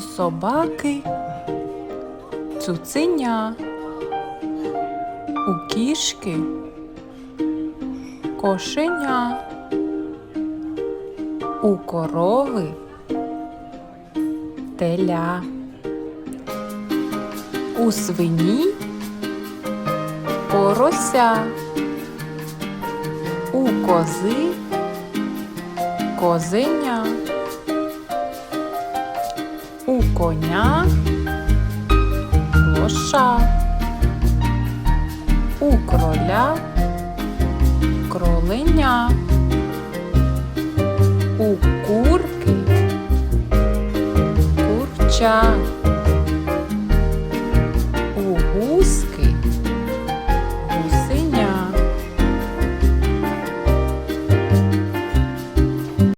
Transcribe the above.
собаки. Цуценя, у кішки. Кошеня, у корови. Теля, у свині. Порося, у кози. Козеня, у коня лоша, у кроля. Кролиня, у курки. Курча,